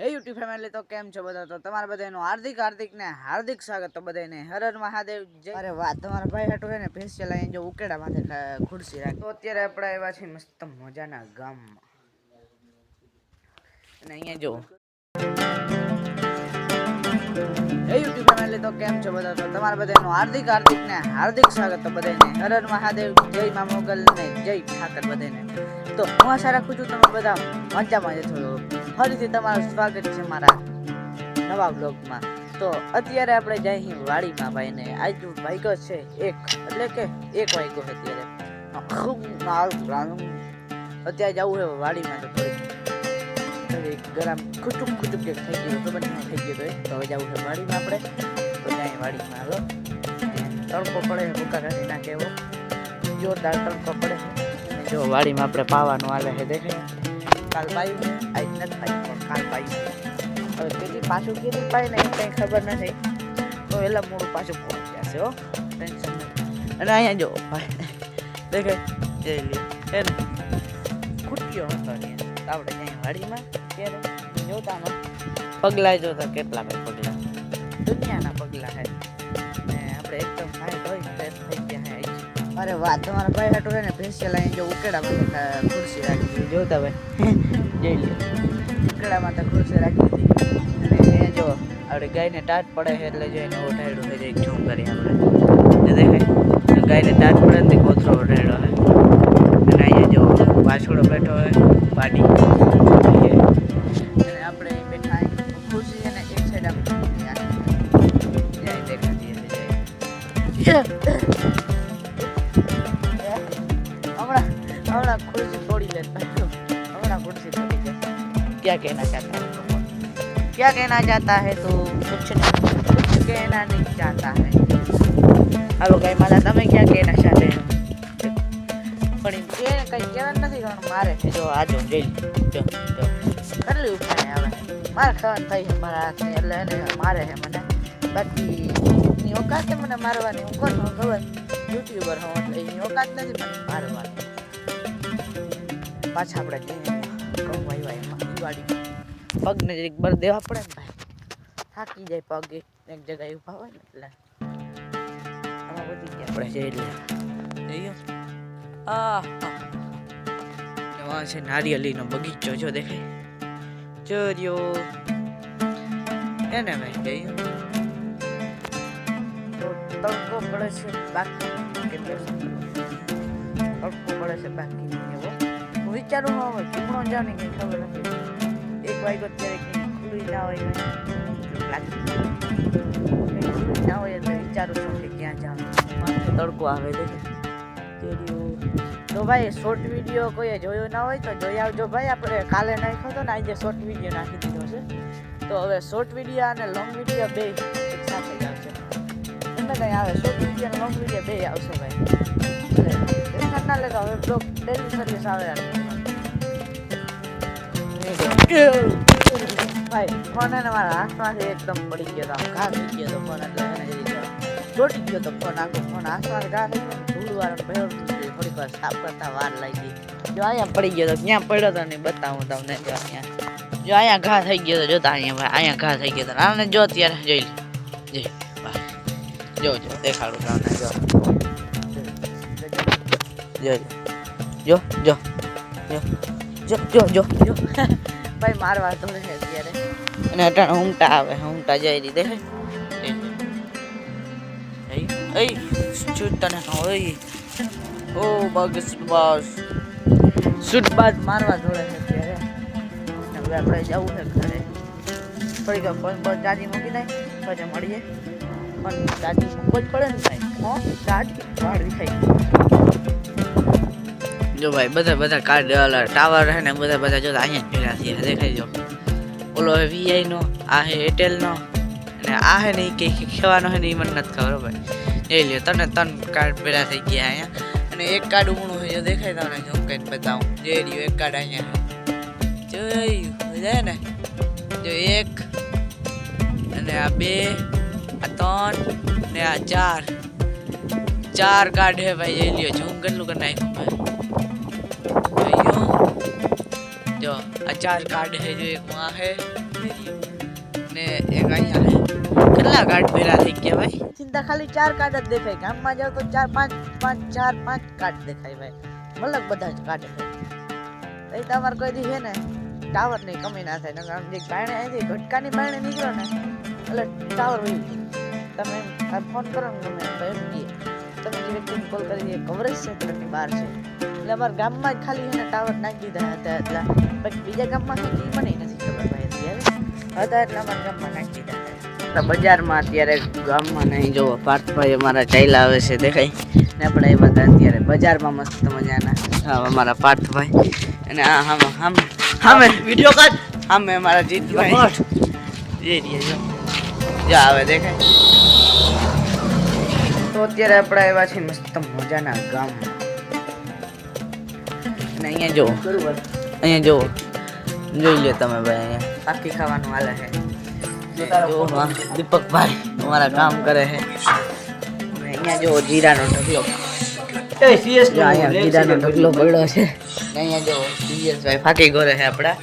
હે YouTube family તો કેમ છો બધા? તો તમારા બધાનું હાર્દિક હાર્દિક ને હાર્દિક સ્વાગત તો બધાને હર મહાદેવ જય. અરે વાહ તમારા ભાઈ હાટુ ને ફેસિયલ અહીં જો ઉકેડા માથે ખુરશી રાખી. તો અત્યારે આપણે આવ્યા છીએ મસ્ત મજાના ગામમાં. અને અહીંયા જો. હે યુટ્યુબ ફેમિલી તો કેમ છો બધા? તો તમારા બધાનું હાર્દિક હાર્દિક ને હાર્દિક સ્વાગત તો બધાને હર હર મહાદેવ જય મા મોગલ ને જય ઠાકર બધાને તો હું આશા રાખું છું તમે બધા મજામાં જ છો. ફરીથી તમારું સ્વાગત છે મારા નવા બ્લોગમાં તો અત્યારે આપણે જાય છીએ વાડીમાં ભાઈને. આજ વાગ્યો છે એક. એટલે કે એક વાગ્યો અત્યારે. ખૂબ મારું અત્યારે જવું છે વાડીમાં તો થોડીક. ગરમ ખુચુક ખુચુક કે થઈ ગયું. તો નહીં, થઈ ગયું તો હવે જવું છે વાડીમાં આપણે. તો જાય વાડીમાં આવ્યો તડકો પડે છે ભૂકા કાઢી નાખે એવો જોરદાર તડકો પડે જો વાડીમાં આપણે પાવાનું આવે છે, દેખાય? કાલ પાયું આજ નથી પણ કાલબાઈ. હવે કેટલી પાછું કેટલી પાય ને કંઈ ખબર નથી. તો એલા મોડું પાછું પહોંચી જશે હો. ટેન્શન અને અહીંયા જો, ભાઈ, દેખાય જઈ લે એ ને ખૂટ્યો હતો અહીંયા આપણે ત્યાં વાડીમાં ત્યારે જોતામાં પગલાં જોતા કેટલા ભાઈ પગલાં? દુનિયાના પગલાં હે આપણે એકદમ અરે વાહ તમારા ભાઈ હાટુ છે ને ફેશિયલ અહીં જો ઉકેડામાં તો ખુરશી રાખી દીધી. જોતા ભાઈ જઈ લે ઉકેડામાં તો ખુરશી રાખી હતી અને એ જો આપણે ગાયને ટાટ પડે છે એટલે જોઈને ઓઢાડ્યું થઈ જાય ઝૂમ કરી આપણે. દેખાય? ગાયને ટાટ પડે ને કોથરો ઓઢાડ્યો છે અને અહીંયા જો વાછોડો બેઠો હોય પાડી અને આપણે બેઠા ખુરશી છે ને એક સાઈડ આપણે જાય हमारा हमारा कुर्सी तोड़ी लेता है हमारा कुर्सी तोड़ी लेता है क्या कहना चाहता है तुम? क्या कहना चाहता है तो कुछ नहीं कुछ कहना नहीं चाहता है हेलो कई माता તમે क्या कहना चाहते हो પણ એ કઈ કહેવાનું નથી કારણ મારે છે જો આજો જઈ જો જો કેટલી ઉપાય આવે મારે ખાવાનું થઈ છે મારા હાથની એટલે એને મારે છે મને બાકી ની ઓકાત છે મને મારવાની હું કોણ હું ખબર યુટ્યુબર હોઉં એટલે એની ઓકાત નથી મને મારવાની પાછા આપણે જઈએ. ભાઈ ભાઈ એમાં દિવાળી પગને જરીક બર દેવા પડે ને ભાઈ. થાકી જાય પગ એક જગ્યાએ ઊભા હોય ને એટલે. આમાં બધી ગયા આપણે જઈ લે જઈએ. આ છે નારિયેલીનો બગીચો જો દેખાય. ચોર્યો એને મેં જઈએ. તડકો પડે છે બાકી. તડકો પડે છે બાકી. એવો વિચારું ન હોય ચીમણો જાવ ને કંઈ ખબર નથી. એક વાગ્યો ત્યારે કંઈ ખુલ્લી ના હોય લાગતું ના હોય, એટલે વિચારું છું કે ક્યાં જાઉં. તડકો આવે છે. તો ભાઈ શોર્ટ વીડિયો કોઈએ જોયો ના હોય તો જોઈ આવજો ભાઈ. આપણે કાલે નાખ્યો હતો ને આજે શોર્ટ વીડિયો નાખી દીધો છે. તો હવે શોર્ટ વીડિયો અને લોંગ વીડિયો બે સાથે આવશે. એમને કંઈ આવે શોર્ટ વીડિયો અને લોંગ વીડિયો બે આવશે ભાઈ. એટલે ટેન્શન ના લેતા હવે બ્લોગ ડેલી સર્વિસ આવે ભાઈ ફોન મારા હાથમાંથી એકદમ પડી ગયો હતો ફોન આખો ફોન હાથમાંથી ઘા થઈ ગયો. વાર સાફ કરતા જો અહીંયા પડી ગયો તો ક્યાં પડ્યો હતો નહીં બતાવું તમને. જો અહીંયા. જો અહીંયા ઘા થઈ ગયો તો જોતા અહીંયા ભાઈ, અહીંયા ઘા થઈ ગયો તો. આને જો અત્યારે જોઈ લે. જો જો, દેખાડું જો જો. જો જો જો. જો જો જો ભાઈ મારવા તો છે અત્યારે. અને અટાણ ઊંઘટા આવે ઊંઘટા જઈ દીધે એ શુટ તને ઓય ઓ બગસ બસ શુટ બાદ મારવા ધોળે છે અત્યારે. હવે આપણે જવું છે ઘરે. થોડીક ફોન પર ચાર્જિંગ મૂકી દઈ પછી મળીએ. પણ ચાર્જિંગ મૂકવો જ પડે ને ભાઈ. હો? થઈ જો ભાઈ, બધા બધા કાર્ડ ટાવર હે ને, બધા બધા જો અહીંયા ભેગા થયા દેખાય જો ઓલો હે વીઆઈ નો, આ હે એરટેલ નો, અને આ હે ને કે ખેવાનો હે ને એ મને નથી ખબર ભાઈ. એ લ્યો, તને ત્રણ કાર્ડ ભેગા થઈ ગયા અહીંયા, અને એક કાર્ડ ઊણું હોય જો દેખાય તમને જો હું કંઈક બતાવું. જે રહ્યું એક કાર્ડ અહીંયા જોયું જાય ને. જો એક, અને આ બે, આ ત્રણ, ને આ ચાર. ચાર કાર્ડ હે ભાઈ, જઈ લ્યો ઝૂમ કેટલું કરી નાખ્યું, ભાઈ. જો આ ચાર કાર્ડ છે જો એક માં છે ને એક અહીંયા છે કેટલા કાર્ડ ભેરા થઈ ગયા ભાઈ? ચિંતા ખાલી ચાર કાર્ડ જ દેખાય. ગામમાં જાવ તો ચાર પાંચ પાંચ ચાર પાંચ કાર્ડ દેખાય ભાઈ. મતલબ બધા જ કાર્ડ છે એ તમારે કોઈ દી છે ને ટાવરની કમી ના થાય. આમ જે બાયણે અહીંથી ઘટકાની બાયણે નીકળો ને એટલે ટાવર વહી જાય. તમે એમ ફોન કરો ને તમે તમે જે વ્યક્તિને કોલ કરી દે કવરેજ ક્ષેત્રની બહાર છે. એટલે અમારા ગામમાં જ ખાલી એને ટાવર નાખી દીધા હતા એટલા. બાકી બીજા ગામમાં ઈ મને નથી ખબર ભાઈ અત્યારે. હતા એટલે અમારા ગામમાં નાખી દીધા બજારમાં અત્યારે ગામમાં નહીં જોવો પાર્થભાઈ અમારા ચાલ્યા આવે છે દેખાય. ને આપણે એ બધા અત્યારે બજારમાં મસ્ત મજાના. હા અમારા પાર્થભાઈ. અને આ હામે હામે હામે. વીડિયો કાઢ. હામે અમારા જીતભાઈ. જો આવે દેખાય. તો અત્યારે આપણે આવ્યા છીએ મસ્ત મજાના ગામમાં. અને અહીંયા જુઓ. અહીંયા જુઓ. જોઈ લો તમે ભાઈ અહીંયા. પાકી ખાવાનું હાલે છે. દીપકભાઈ અમારા કામ કરે છે. અહીંયા જો જીરાનો ઢગલો. અહીંયા જીરાનો ઢગલો પડ્યો છે. અહીંયા જો સીરિયસ ભાઈ ફાકી ગોરે છે આપણા.